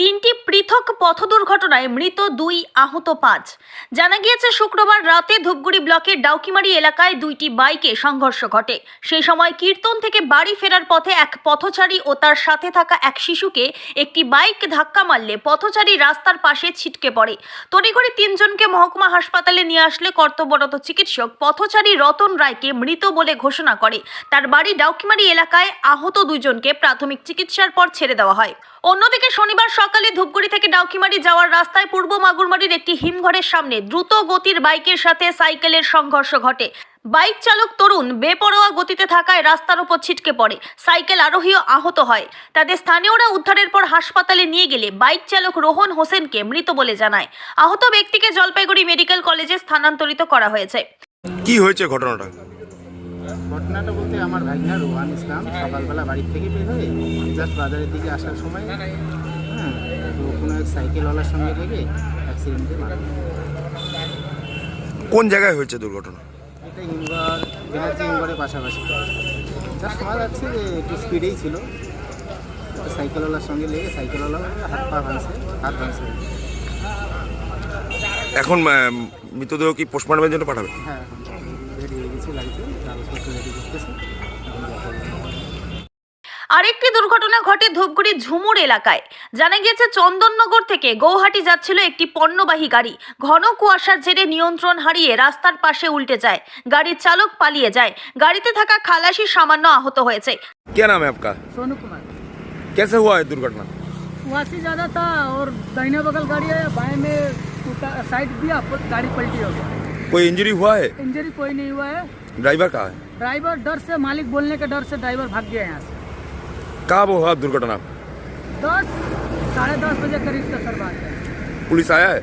তিনটি পৃথক পথ দুর্ঘটনায় মৃত দুই আহত পাঁচ। জানা গিয়েছে, শুক্রবার রাতে ধূপগুড়ি ব্লকের ডাউকিমারি এলাকায় দুইটি বাইকে সংঘর্ষ ঘটে। সেই সময় কীর্তন থেকে বাড়ি ফেরার পথে এক পথচারী ও তার সাথে থাকা এক শিশুকে একটি বাইক ধাক্কা মারলে পথচারী রাস্তার পাশে ছিটকে পড়ে। তড়িঘড়ি তিনজনকে মহকুমা হাসপাতালে নিয়ে আসলে কর্তব্যরত চিকিৎসক পথচারী রতন রায়কে মৃত বলে ঘোষণা করে। তার বাড়ি ডাউকিমারি এলাকায় আহত দুজনকে প্রাথমিক চিকিৎসার পর ছেড়ে দেওয়া হয়। অন্যদিকে শনিবার সকালে ধূপগুড়ি থেকে ডাউকিমারি যাওয়ার রাস্তায় পূর্ব মাগুরমারির একটি হিমঘরের সামনে দ্রুত গতির বাইকের সাথে সাইকেলের সংঘর্ষ ঘটে। বাইক চালক তরুণ বেপরোয়া গতিতে থাকায় রাস্তার উপর ছিটকে পড়ে। সাইকেল আরোহীও আহত হয়। তাদের স্থানীয়রা উদ্ধারের পর হাসপাতালে নিয়ে গেলে বাইক চালক রোহন হোসেনকে মৃত বলে জানায়। আহত ব্যক্তিকে জলপাইগুড়ি মেডিকেল কলেজে স্থানান্তরিত করা হয়েছে। কি হয়েছে ঘটনাটা? ঘটনাটা বলতে আমার ভাগনা রোহান ইসলাম সকালবেলা বাড়ির থেকে বের হয়ে জাস্ট বাজারের দিকে আসার সময় হ্যাঁ তো কোনো এক সাইকেলওয়ালার সঙ্গে লেগে অ্যাক্সিডেন্টে মারা কোন জায়গায় হয়েছে দুর্ঘটনা? এটা হিমঘর ব্যানার্জি হিমঘরের পাশাপাশি। জাস্ট শোনা যাচ্ছে যে একটু স্পিডেই ছিল। সাইকেলওয়ালার সঙ্গে লেগে সাইকেলওয়ালা হাত পা ভাঙছে হাত ভাঙছে। এখন মৃতদেহ কি পোস্টমর্টমের জন্য পাঠাবে? হ্যাঁ রেডি হয়ে গেছে গাড়িতে কাগজপত্র রেডি করতেছে এখন দেখা যাবে। আরেকটি দুর্ঘটনা ঘটে ধূপগুড়ি ঝুমুর এলাকায় জানা গিয়েছে চন্দননগর থেকে গৌহাটি যাচ্ছিল একটি পণ্যবাহী গাড়ি ঘন কুয়াশার জেরে নিয়ন্ত্রণ হারিয়ে রাস্তার পাশে উল্টে যায় গাড়ির চালক পালিয়ে যায় গাড়িতে থাকা খালাসি সামান্য আহত হয়েছে क्या नाम है आपका सोनू कुमार कैसे हुआ है दुर्घटना वहाँ से ज़्यादा था और दाहिने बगल गाड़ी है बाएं में टूटा साइड दिया प- गाड़ी पलटी हो गया कोई इंजरी हुआ है? इंजरी कोई नहीं हुआ है। ड्राइवर कहाँ है? ड्राइवर डर से मालिक बोलने के डर से ड्राइवर भाग गया यहाँ से। कहा वो हुआ दुर्घटना? दस साढ़े दस बजे करीब का सर बात है पुलिस आया है?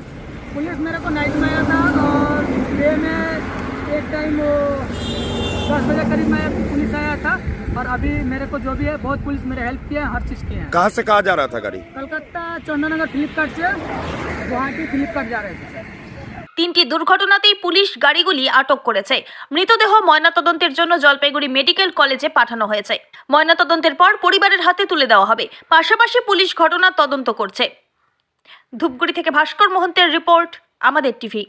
पुलिस मेरे को नाइट में आया था और डे में एक टाइम वो दस बजे करीब में पुलिस आया था और अभी मेरे को जो भी है बहुत पुलिस मेरे हेल्प किया है हर चीज़ किए हैं। कहाँ से कहाँ जा रहा था गाड़ी? कलकत्ता चंदनगर फ्लिपकार्ट से गुवाहाटी फ्लिपकार्ट जा रहे थे তিনটি দুর্ঘটনাতেই পুলিশ গাড়িগুলি আটক করেছে। মৃতদেহ ময়নাতদন্তের জন্য জলপাইগুড়ি মেডিকেল কলেজে পাঠানো হয়েছে। ময়নাতদন্তের পর পরিবারের হাতে তুলে দেওয়া হবে। পাশাপাশি পুলিশ ঘটনা তদন্ত করছে। ধূপগুড়ি থেকে ভাস্কর মোহন্তের রিপোর্ট, আমাদের টিভি।